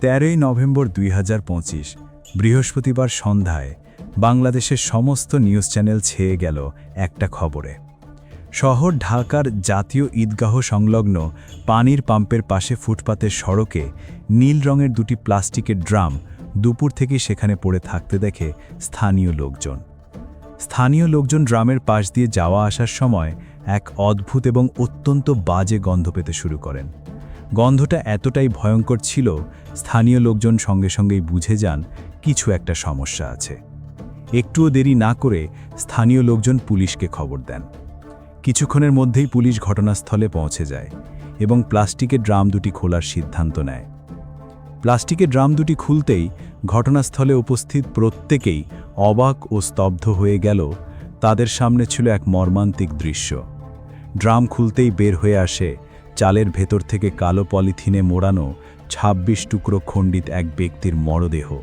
তেরোই নভেম্বর দুই হাজার পঁচিশ, বৃহস্পতিবার সন্ধ্যায় বাংলাদেশের সমস্ত নিউজ চ্যানেল ছেয়ে গেল একটা খবরে। শহর ঢাকার জাতীয় ঈদগাহ সংলগ্ন পানির পাম্পের পাশে ফুটপাতের সড়কে নীল রঙের দুটি প্লাস্টিকের ড্রাম দুপুর থেকেই সেখানে পড়ে থাকতে দেখে স্থানীয় লোকজন। স্থানীয় লোকজন ড্রামের পাশ দিয়ে যাওয়া আসার সময় এক অদ্ভুত এবং অত্যন্ত বাজে গন্ধ পেতে শুরু করেন। গন্ধটা এতটাই ভয়ঙ্কর ছিল স্থানীয় লোকজন সঙ্গে সঙ্গেই বুঝে যান কিছু একটা সমস্যা আছে। একটুও দেরি না করে স্থানীয় লোকজন পুলিশকে খবর দেন। কিছুক্ষণের মধ্যেই পুলিশ ঘটনাস্থলে পৌঁছে যায় এবং প্লাস্টিকের ড্রাম দুটি খোলার সিদ্ধান্ত নেয়। প্লাস্টিকের ড্রাম দুটি খুলতেই ঘটনাস্থলে উপস্থিত প্রত্যেকেই অবাক ও স্তব্ধ হয়ে গেল, তাদের সামনে ছিল এক মর্মান্তিক দৃশ্য। ড্রাম খুলতেই বের হয়ে আসে চালের ভেতর থেকে কালো পলিথিনে মোড়ানো ২৬ টুকরো খণ্ডিত এক ব্যক্তির মরদেহ।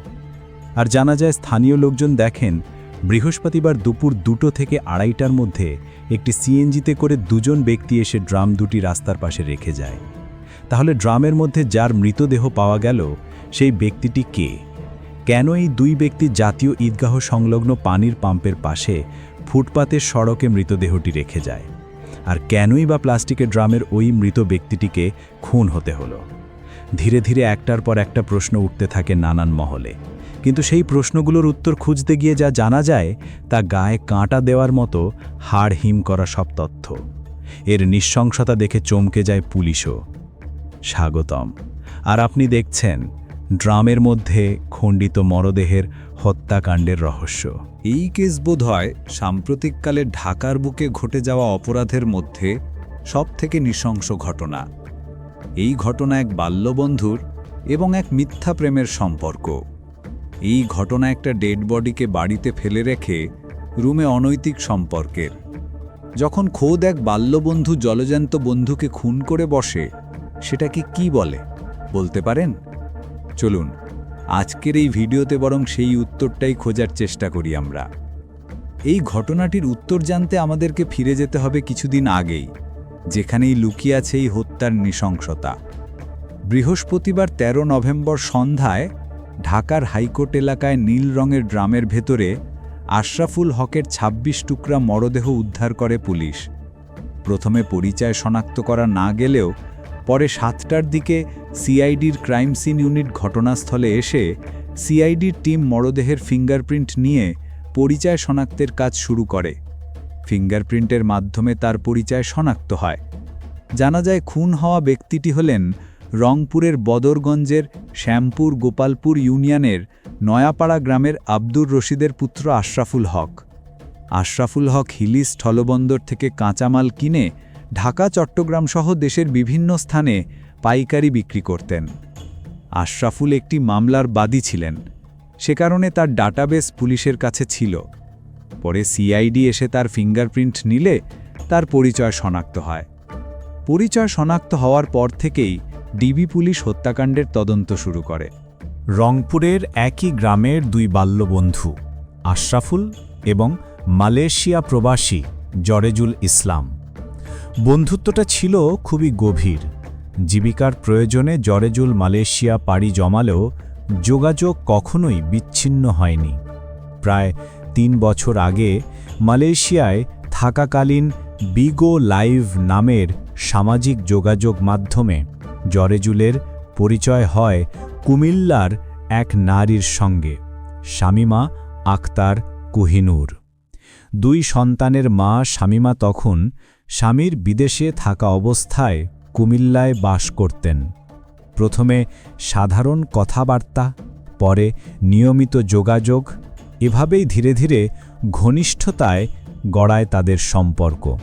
আর জানা যায় স্থানীয় লোকজন দেখেন, বৃহস্পতিবার দুপুর দুটো থেকে আড়াইটার মধ্যে একটি সিএনজিতে করে দুজন ব্যক্তি এসে ড্রাম দুটি রাস্তার পাশে রেখে যায়। তাহলে ড্রামের মধ্যে যার মৃতদেহ পাওয়া গেল, সেই ব্যক্তিটি কে? কেন এই দুই ব্যক্তি জাতীয় ঈদগাহ সংলগ্ন পানির পাম্পের পাশে ফুটপাতের সড়কে মৃতদেহটি রেখে যায়? আর কেনই বা প্লাস্টিকের ড্রামের ওই মৃত ব্যক্তিটিকে খুন হতে হলো? ধীরে ধীরে একটার পর একটা প্রশ্ন উঠতে থাকে নানান মহলে। কিন্তু সেই প্রশ্নগুলোর উত্তর খুঁজতে গিয়ে যা জানা যায়, তা গায়ে কাঁটা দেওয়ার মতো হাড় হিম করা সব তথ্য। এর নিঃশংসতা দেখে চমকে যায় পুলিশও। স্বাগতম। আর আপনি দেখছেন ড্রামের মধ্যে খণ্ডিত মরদেহের হত্যাকাণ্ডের রহস্য। এই কেস বোধ হয় সাম্প্রতিককালে ঢাকার বুকে ঘটে যাওয়া অপরাধের মধ্যে সবথেকে নৃশংস ঘটনা। এই ঘটনা এক বাল্যবন্ধুর এবং এক মিথ্যা প্রেমের সম্পর্ক। এই ঘটনা একটা ডেড বডিকে বাড়িতে ফেলে রেখে রুমে অনৈতিক সম্পর্কের। যখন খোদ এক বাল্যবন্ধু জলজান্ত বন্ধুকে খুন করে বসে, সেটাকে কি বলে, বলতে পারেন? চলুন, আজকের এই ভিডিওতে বরং সেই উত্তরটাই খোঁজার চেষ্টা করি আমরা। এই ঘটনাটির উত্তর জানতে আমাদেরকে ফিরে যেতে হবে কিছুদিন আগেই। যেখানেই লুকিয়ে আছে এই হত্যার নৃশংসতা। বৃহস্পতিবার ১৩ নভেম্বর সন্ধ্যায় ঢাকার হাইকোর্ট এলাকায় নীল রঙের ড্রামের ভেতরে আশরাফুল হকের ২৬ টুকরা মরদেহ উদ্ধার করে পুলিশ। প্রথমে পরিচয় শনাক্ত করা না গেলেও পরে সাতটার দিকে সিআইডির ক্রাইম সিন ইউনিট ঘটনাস্থলে এসে সিআইডির টিম মরদেহের ফিঙ্গারপ্রিন্ট নিয়ে পরিচয় শনাক্তের কাজ শুরু করে। ফিঙ্গারপ্রিন্টের মাধ্যমে তার পরিচয় শনাক্ত হয়। জানা যায়, খুন হওয়া ব্যক্তিটি হলেন রংপুরের বদরগঞ্জের শ্যামপুর গোপালপুর ইউনিয়নের নয়াপাড়া গ্রামের আব্দুর রশিদের পুত্র আশরাফুল হক। আশরাফুল হক হিলি স্থলবন্দর থেকে কাঁচামাল কিনে ঢাকা, চট্টগ্রাম সহ দেশের বিভিন্ন স্থানে পাইকারি বিক্রি করতেন। আশরাফুল একটি মামলার বাদী ছিলেন। সে কারণে তার ডাটাবেস পুলিশের কাছে ছিল। পরে সিআইডি এসে তার ফিঙ্গারপ্রিন্ট নিলে তার পরিচয় শনাক্ত হয়। পরিচয় শনাক্ত হওয়ার পর থেকেই ডিবি পুলিশ হত্যাকাণ্ডের তদন্ত শুরু করে। রংপুরের একই গ্রামের দুই বাল্যবন্ধু, আশরাফুল এবং মালয়েশিয়া প্রবাসী জরেজুল ইসলাম। বন্ধুত্বটা ছিল খুবই গভীর। জীবিকার প্রয়োজনে জরেজুল মালয়েশিয়া পাড়ি জমালেও যোগাযোগ কখনোই বিচ্ছিন্ন হয়নি। প্রায় তিন বছর আগে মালয়েশিয়ায় থাকাকালীন বিগো লাইভ নামের সামাজিক যোগাযোগ মাধ্যমে জরেজুলের পরিচয় হয় কুমিল্লার এক নারীর সঙ্গে, শামিমা আক্তার কুহিনুর। দুই সন্তানের মা শামিমা তখন স্বামীর বিদেশে থাকা অবস্থায় কুমিল্লায় বাস করতেন। প্রথমে সাধারণ কথাবার্তা, পরে নিয়মিত যোগাযোগ এভাবেই ধীরে ধীরে ঘনিষ্ঠতায় গড়ায় তাদের সম্পর্ক।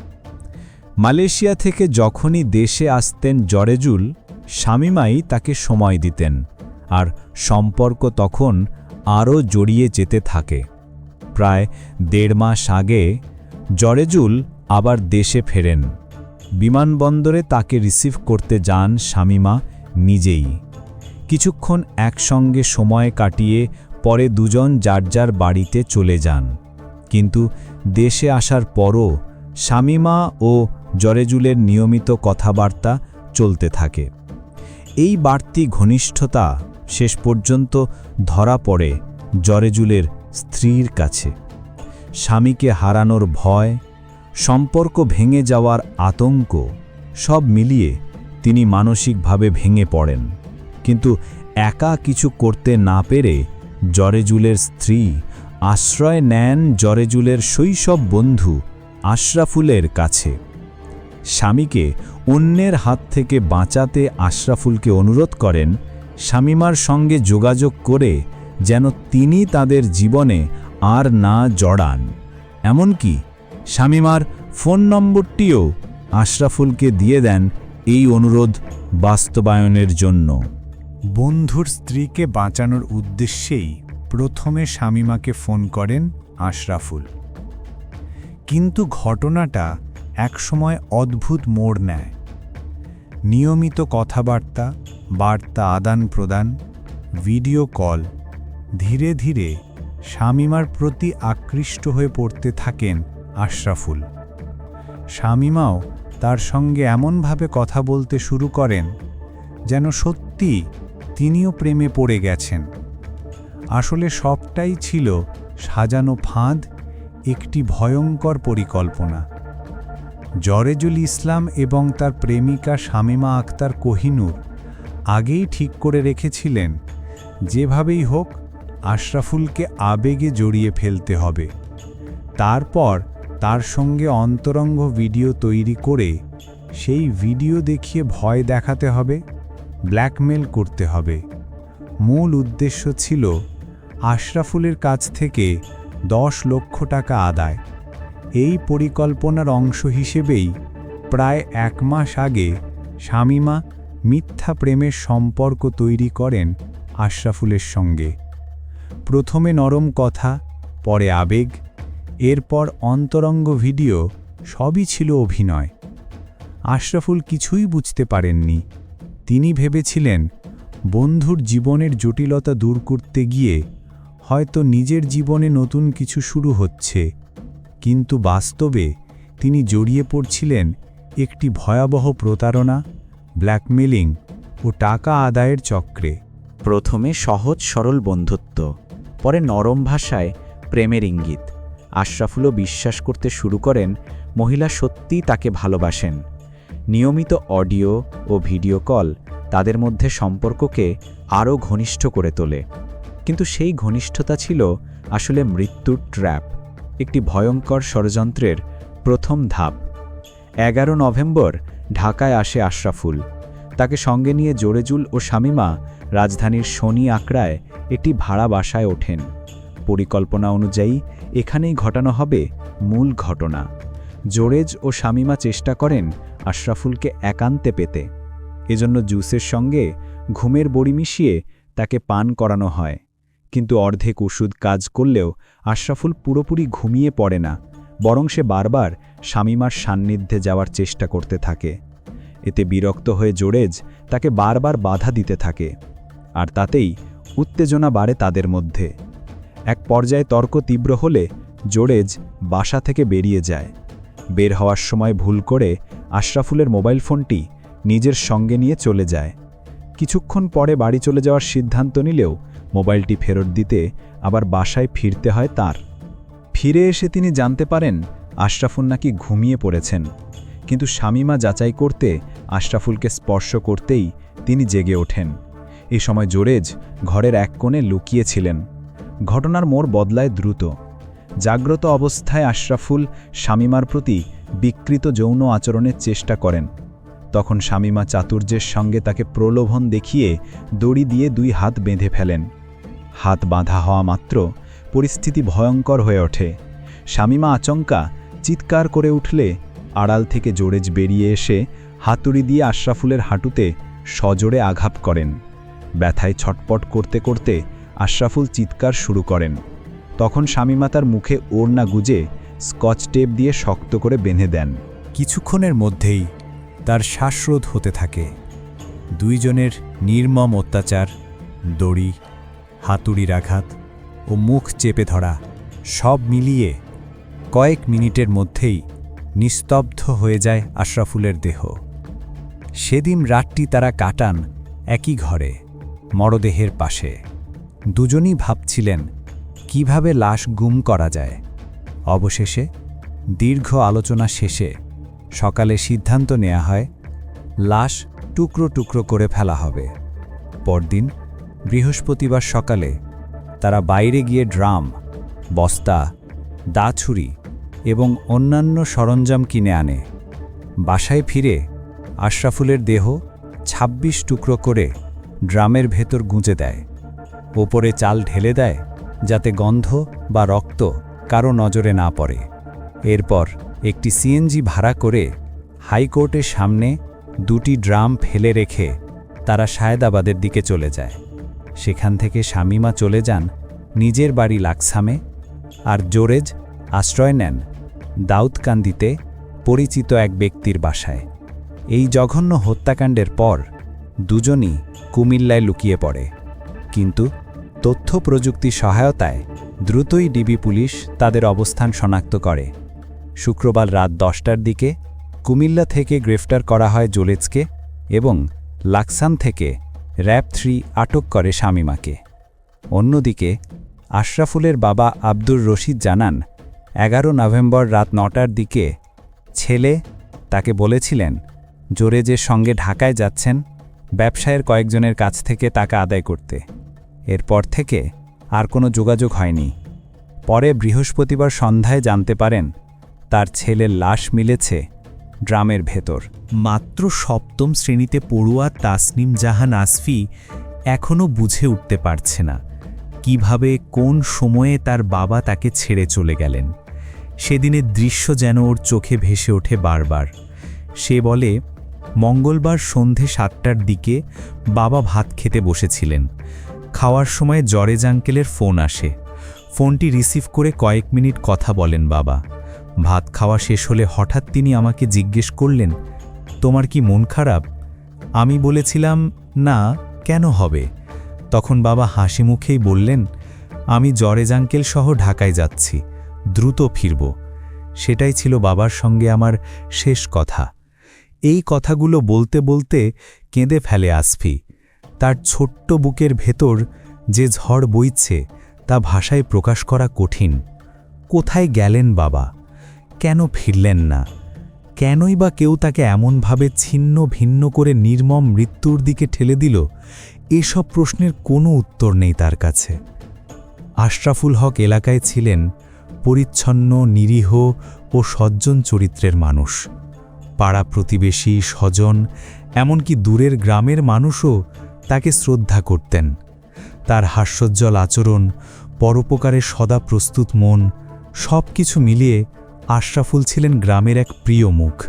মালয়েশিয়া থেকে যখনই দেশে আসতেন জরেজুল, শামিমাই তাকে সময় দিতেন আর সম্পর্ক তখন আরও জড়িয়ে যেতে থাকে। প্রায় দেড় মাস আগে জরেজুল আবার দেশে ফেরেন। বিমানবন্দরে তাকে রিসিভ করতে যান শামিমা নিজেই। কিছুক্ষণ একসঙ্গে সময় কাটিয়ে পরে দুজন যার যার বাড়িতে চলে যান। কিন্তু দেশে আসার পরও শামিমা ও জরেজুলের নিয়মিত কথাবার্তা চলতে থাকে। এই বাড়তি ঘনিষ্ঠতা শেষ পর্যন্ত ধরা পড়ে জরেজুলের স্ত্রীর কাছে। স্বামীকে হারানোর ভয়, সম্পর্ক ভেঙে যাওয়ার আতঙ্ক সব মিলিয়ে তিনি মানসিকভাবে ভেঙে পড়েন। কিন্তু একা কিছু করতে না পেরে জরেজুলের স্ত্রী, আশ্রয় নেন জরেজুলের শৈশব বন্ধু আশরাফুলের কাছে। স্বামীকে অন্যের হাত থেকে বাঁচাতে আশরাফুলকে অনুরোধ করেন শামিমার সঙ্গে যোগাযোগ করে যেন তিনি তাদের জীবনে আর না জড়ান। এমনকি শামিমার ফোন নম্বরটিও আশরাফুলকে দিয়ে দেন এই অনুরোধ বাস্তবায়নের জন্য। বন্ধুর স্ত্রীকে বাঁচানোর উদ্দেশ্যেই প্রথমে শামিমাকে ফোন করেন আশরাফুল। কিন্তু ঘটনাটা একসময় অদ্ভুত মোড় নেয়। নিয়মিত কথাবার্তা, বার্তা আদান প্রদান, ভিডিও কল, ধীরে ধীরে শামিমার প্রতি আকৃষ্ট হয়ে পড়তে থাকেন আশরাফুল। শামিমাও তার সঙ্গে এমনভাবে কথা বলতে শুরু করেন যেন সত্যি তিনিও প্রেমে পড়ে গেছেন। আসলে সবটাই ছিল সাজানো ফাঁদ, একটি ভয়ঙ্কর পরিকল্পনা। জরেজুল ইসলাম এবং তার প্রেমিকা শামিমা আক্তার কোহিনুর আগেই ঠিক করে রেখেছিলেন, যেভাবেই হোক, আশরাফুলকে আবেগে জড়িয়ে ফেলতে হবে। তারপর তার সঙ্গে অন্তরঙ্গ ভিডিও তৈরি করে সেই ভিডিও দেখিয়ে ভয় দেখাতে হবে। ব্ল্যাকমেল করতে হবে। মূল উদ্দেশ্য ছিল আশরাফুলের কাছ থেকে দশ লক্ষ টাকা আদায়। এই পরিকল্পনার অংশ হিসেবেই প্রায় এক মাস আগে শামিমা মিথ্যা প্রেমের সম্পর্ক তৈরি করেন আশরাফুলের সঙ্গে। প্রথমে নরম কথা, পরে আবেগ, এরপর অন্তরঙ্গ ভিডিও, সবই ছিল অভিনয়। আশরাফুল কিছুই বুঝতে পারেননি। তিনি ভেবেছিলেন, বন্ধুর জীবনের জটিলতা দূর করতে গিয়ে হয়তো নিজের জীবনে নতুন কিছু শুরু হচ্ছে। কিন্তু বাস্তবে তিনি জড়িয়ে পড়ছিলেন একটি ভয়াবহ প্রতারণা, ব্ল্যাকমেলিং ও টাকা আদায়ের চক্রে। প্রথমে সহজ সরল বন্ধুত্ব, পরে নরম ভাষায় প্রেমের ইঙ্গিত। আশরাফুলও বিশ্বাস করতে শুরু করেন, মহিলা সত্যিই তাকে ভালোবাসেন। নিয়মিত অডিও ও ভিডিও কল তাদের মধ্যে সম্পর্ককে আরও ঘনিষ্ঠ করে তোলে। কিন্তু সেই ঘনিষ্ঠতা ছিল আসলে মৃত্যুর ট্র্যাপ, একটি ভয়ঙ্কর ষড়যন্ত্রের প্রথম ধাপ। এগারো নভেম্বর ঢাকায় আসে আশরাফুল। তাকে সঙ্গে নিয়ে জোরেজুল ও শামিমা রাজধানীর শনি আঁকড়ায় একটি ভাড়া বাসায় ওঠেন। পরিকল্পনা অনুযায়ী এখানেই ঘটানো হবে মূল ঘটনা। জোরেজ ও শামিমা চেষ্টা করেন আশরাফুলকে একান্তে পেতে। এজন্য জুসের সঙ্গে ঘুমের বড়ি মিশিয়ে তাকে পান করানো হয়। কিন্তু অর্ধেক ওষুধ কাজ করলেও আশরাফুল পুরোপুরি ঘুমিয়ে পড়ে না, বরং সে বারবার স্বামীমার সান্নিধ্যে যাওয়ার চেষ্টা করতে থাকে। এতে বিরক্ত হয়ে জোরেজ তাকে বারবার বাধা দিতে থাকে, আর তাতেই উত্তেজনা বাড়ে তাদের মধ্যে। এক পর্যায়ে তর্ক তীব্র হলে জোরেজ বাসা থেকে বেরিয়ে যায়। বের হওয়ার সময় ভুল করে আশরাফুলের মোবাইল ফোনটি নিজের সঙ্গে নিয়ে চলে যায়। কিছুক্ষণ পরে বাড়ি চলে যাওয়ার সিদ্ধান্ত নিলেও মোবাইলটি ফেরত দিতে আবার বাসায় ফিরতে হয় তার। ফিরে এসে তিনি জানতে পারেন আশরাফুল নাকি ঘুমিয়ে পড়েছেন। কিন্তু শামিমা যাচাই করতে আশরাফুলকে স্পর্শ করতেই তিনি জেগে ওঠেন। এই সময় জোরেজ ঘরের এক কোণে লুকিয়েছিলেন। ঘটনার মোড় বদলায় দ্রুত। জাগ্রত অবস্থায় আশরাফুল শামিমার প্রতি বিকৃত যৌন আচরণের চেষ্টা করেন। তখন স্বামীমা চাতুর্যের সঙ্গে তাকে প্রলোভন দেখিয়ে দড়ি দিয়ে দুই হাত বেঁধে ফেলেন। হাত বাঁধা হওয়া মাত্র পরিস্থিতি ভয়ঙ্কর হয়ে ওঠে। স্বামীমা আচমকা চিৎকার করে উঠলে আড়াল থেকে জোরেজ বেরিয়ে এসে হাতুড়ি দিয়ে আশরাফুলের হাঁটুতে সজোরে আঘাত করেন। ব্যথায় ছটপট করতে করতে আশরাফুল চিৎকার শুরু করেন। তখন স্বামীমা তার মুখে ওড়না গুজে স্কচ টেপ দিয়ে শক্ত করে বেঁধে দেন। কিছুক্ষণের মধ্যেই তার শ্বাসরোধ হতে থাকে। দুইজনের নির্মম অত্যাচার, দড়ি, হাতুড়ির আঘাত ও মুখ চেপে ধরা সব মিলিয়ে কয়েক মিনিটের মধ্যেই নিস্তব্ধ হয়ে যায় আশরাফুলের দেহ। সেদিন রাতটি তারা কাটান একই ঘরে, মরদেহের পাশে। দুজনই ভাবছিলেন, কীভাবে লাশ গুম করা যায়? অবশেষে দীর্ঘ আলোচনা শেষে সকালে সিদ্ধান্ত নেওয়া হয়, লাশ টুকরো টুকরো করে ফেলা হবে। পরদিন, বৃহস্পতিবার সকালে তারা বাইরে গিয়ে ড্রাম, বস্তা দাছুরি এবং অন্যান্য সরঞ্জাম কিনে আনে। বাসায় ফিরে আশরাফুলের দেহ ২৬ টুকরো করে ড্রামের ভেতর গুঁজে দেয়। ওপরে চাল ঢেলে দেয় যাতে গন্ধ বা রক্ত কারও নজরে না পড়ে। এরপর একটি সিএনজি ভাড়া করে হাইকোর্টের সামনে দুটি ড্রাম ফেলে রেখে তারা সায়দাবাদের দিকে চলে যায়। সেখান থেকে শামিমা চলে যান নিজের বাড়ি লাকসামে আর জোরেজ আশ্রয় নেন দাউদকান্দিতে পরিচিত এক ব্যক্তির বাসায়। এই জঘন্য হত্যাকাণ্ডের পর দুজনই কুমিল্লায় লুকিয়ে পড়ে। কিন্তু তথ্য প্রযুক্তির সহায়তায় দ্রুতই ডিবি পুলিশ তাদের অবস্থান শনাক্ত করে। শুক্রবার রাত দশটার দিকে কুমিল্লা থেকে গ্রেফতার করা হয় জোলেজকে এবং লাকসাম থেকে র্যাব থ্রি আটক করে শামিমাকে। অন্যদিকে আশরাফুলের বাবা আব্দুর রশিদ জানান, এগারো নভেম্বর রাত নটার দিকে ছেলে তাকে বলেছিলেন জোরেজের সঙ্গে ঢাকায় যাচ্ছেন, ব্যবসায়ের কয়েকজনের কাছ থেকে টাকা আদায় করতে। এরপর থেকে আর কোনো যোগাযোগ হয়নি। পরে বৃহস্পতিবার সন্ধ্যায় জানতে পারেন তার ছেলের লাশ মিলেছে ড্রামের ভেতর। মাত্র সপ্তম শ্রেণীতে পড়ুয়া তাসনিম জাহান আসফি এখনও বুঝে উঠতে পারছে না কীভাবে, কোন সময়ে তার বাবা তাকে ছেড়ে চলে গেলেন। সেদিনের দৃশ্য যেন ওর চোখে ভেসে ওঠে বারবার। সে বলে, মঙ্গলবার সন্ধে সাতটার দিকে বাবা ভাত খেতে বসেছিলেন। খাওয়ার সময় জরেজ আঙ্কেলের ফোন আসে। ফোনটি রিসিভ করে কয়েক মিনিট কথা বলেন বাবা। ভাত খাওয়া শেষ হলে হঠাৎ তিনি আমাকে জিজ্ঞেস করলেন, তোমার কি মন খারাপ? আমি বলেছিলাম, না, কেন হবে? তখন বাবা হাসি মুখেই বললেন, আমি জরেজ আঙ্কেল সহ ঢাকায় যাচ্ছি, দ্রুত ফিরব। সেটাই ছিল বাবার সঙ্গে আমার শেষ কথা। এই কথাগুলো বলতে বলতে কেঁদে ফেলে আসফি। তার ছোট্ট বুকের ভেতর যে ঝড় বইছে তা ভাষায় প্রকাশ করা কঠিন। কোথায় গেলেন বাবা? কেন ফিরলেন না? কেনই বা কেউ তাকে এমনভাবে ছিন্ন ভিন্ন করে নির্মম মৃত্যুর দিকে ঠেলে দিল? এসব প্রশ্নের কোনো উত্তর নেই তার কাছে। আশরাফুল হক এলাকায় ছিলেন পরিচ্ছন্ন, নিরীহ ও সজ্জন চরিত্রের মানুষ। পাড়া প্রতিবেশী, স্বজন, এমনকি দূরের গ্রামের মানুষও তাকে শ্রদ্ধা করতেন। তার হাস্যোজ্জ্বল আচরণ, পরোপকারে সদা প্রস্তুত মন সব কিছু মিলিয়ে আশরাফুল ছিলেন গ্রামের এক প্রিয় মুখ।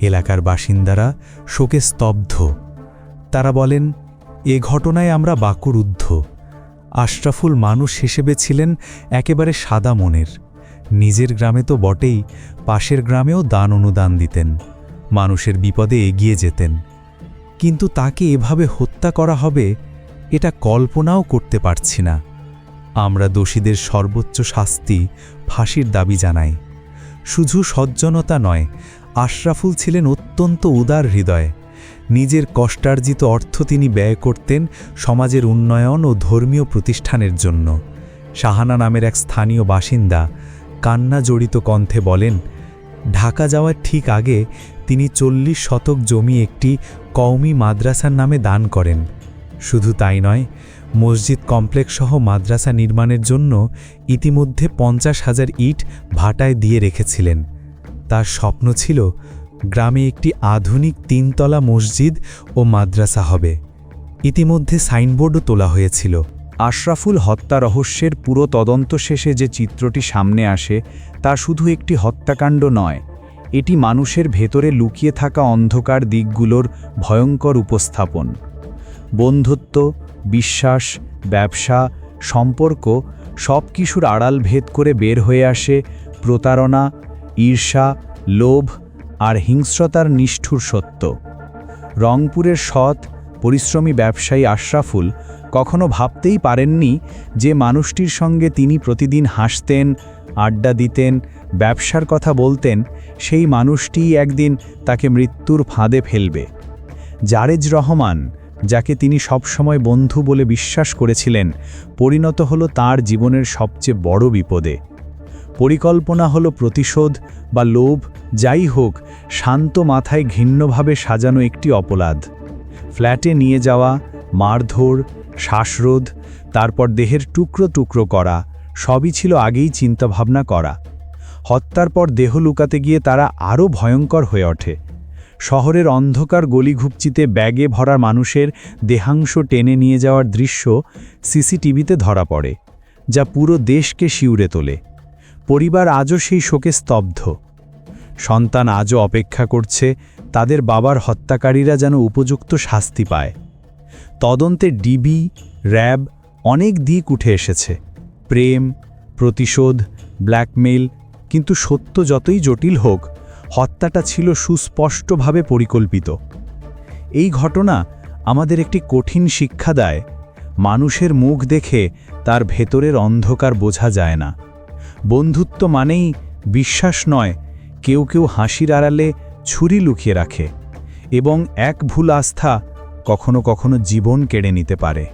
এলাকার বাসিন্দারা শোকে স্তব্ধ। তারা বলেন, এ ঘটনায় আমরা বাকুরুদ্ধ আশরাফুল মানুষ হিসেবে ছিলেন একেবারে সাদা মনের। নিজের গ্রামে তো বটেই, পাশের গ্রামেও দান অনুদান দিতেন। মানুষের বিপদে এগিয়ে যেতেন। কিন্তু তাকে এভাবে হত্যা করা হবে, এটা কল্পনাও করতে পারছি না। আমরা দোষীদের সর্বোচ্চ শাস্তি ফাঁসির দাবি জানাই। শুধু সজ্জনতা নয়, আশরাফুল ছিলেন অত্যন্ত উদার হৃদয়। নিজের কষ্টার্জিত অর্থ তিনি ব্যয় করতেন সমাজের উন্নয়ন ও ধর্মীয় প্রতিষ্ঠানের জন্য। শাহানা নামের এক স্থানীয় বাসিন্দা কান্না জড়িত কণ্ঠে বলেন, ঢাকা যাওয়ার ঠিক আগে তিনি চল্লিশ শতক জমি একটি কওমি মাদ্রাসার নামে দান করেন। শুধু তাই নয় মসজিদ কমপ্লেক্স সহ মাদ্রাসা নির্মাণের জন্য ইতিমধ্যে পঞ্চাশ হাজার ইট ভাটায় দিয়ে রেখেছিলেন। তার স্বপ্ন ছিল গ্রামে একটি আধুনিক তিনতলা মসজিদ ও মাদ্রাসা হবে। ইতিমধ্যে সাইনবোর্ডও তোলা হয়েছিল। আশরাফুল হত্যা রহস্যের পুরো তদন্ত শেষে যে চিত্রটি সামনে আসে, তা শুধু একটি হত্যাকাণ্ড নয়, এটি মানুষের ভেতরে লুকিয়ে থাকা অন্ধকার দিকগুলোর ভয়ঙ্কর উপস্থাপন। বন্ধুত্ব বিশ্বাস, ব্যবসা, সম্পর্ক সব কিছুর আড়াল ভেদ করে বের হয়ে আসে প্রতারণা, ঈর্ষা, লোভ আর হিংস্রতার নিষ্ঠুর সত্য। রংপুরের সৎ, পরিশ্রমী ব্যবসায়ী আশরাফুল কখনো ভাবতেই পারেননি যে মানুষটির সঙ্গে তিনি প্রতিদিন হাসতেন, আড্ডা দিতেন, ব্যবসার কথা বলতেন, সেই মানুষটিই একদিন তাকে মৃত্যুর ফাঁদে ফেলবে। জারেজ রহমান যাকে তিনি সবসময় বন্ধু বলে বিশ্বাস করেছিলেন, পরিণত হলো তার জীবনের সবচেয়ে বড় বিপদে। পরিকল্পনা হলো প্রতিশোধ বা লোভ, যাই হোক, শান্ত মাথায় ঘিন্নভাবে সাজানো একটি অপরাধ। ফ্ল্যাটে নিয়ে যাওয়া, মারধর, শ্বাসরোধ, তারপর দেহের টুকরো টুকরো করা, সবই ছিল আগেই চিন্তাভাবনা করা। হত্যার পর দেহ লুকাতে গিয়ে তারা আরও ভয়ঙ্কর হয়ে ওঠে। শহরের অন্ধকার গলিঘুপচিতে ব্যাগে ভরা মানুষের দেহাংশ টেনে নিয়ে যাওয়ার দৃশ্য সিসিটিভিতে ধরা পড়ে, যা পুরো দেশকে শিউরে তোলে। পরিবার আজও সেই শোকে স্তব্ধ। সন্তান আজও অপেক্ষা করছে তাদের বাবার হত্যাকারীরা যেন উপযুক্ত শাস্তি পায়। তদন্তে ডিবি, র্যাব অনেক দিক উঠে এসেছে। প্রেম, প্রতিশোধ, ব্ল্যাকমেইল, কিন্তু সত্য যতই জটিল হোক হত্যাটা ছিল সুস্পষ্টভাবে পরিকল্পিত। এই ঘটনা আমাদের একটি কঠিন শিক্ষা দেয়। মানুষের মুখ দেখে তার ভেতরের অন্ধকার বোঝা যায় না। বন্ধুত্ব মানেই বিশ্বাস নয়, কেউ কেউ হাসির আড়ালে ছুরি লুকিয়ে রাখে এবং এক ভুল আস্থা কখনো কখনো জীবন কেড়ে নিতে পারে।